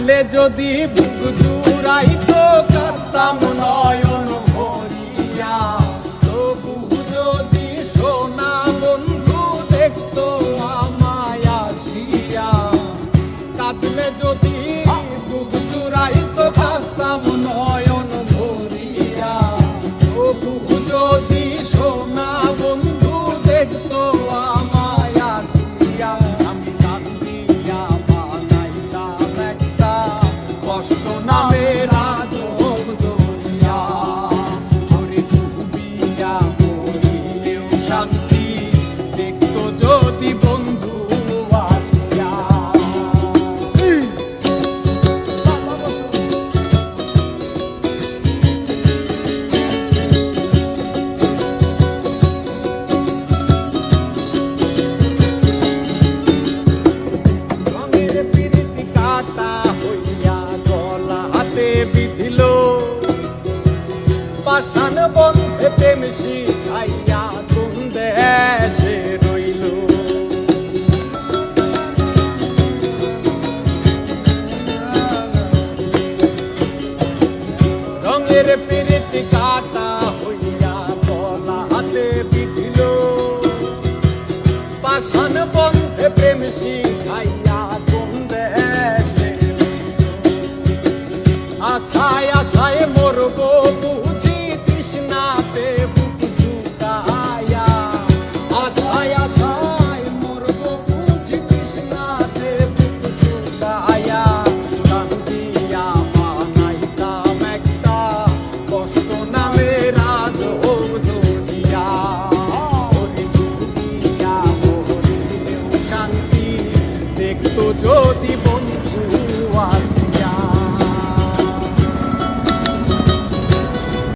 ছেলে যদি বুক জুড়াই তো করতাম নয়ন ভরিয়া। তবু যদি সোনা বন্ধু দেখতো আমায় আসিয়া। কাঁদলে যদি not made বন্ধে প্রেম শিখাইয়া কোন দেশে রইল? রঙের পিরিত কাটা যদি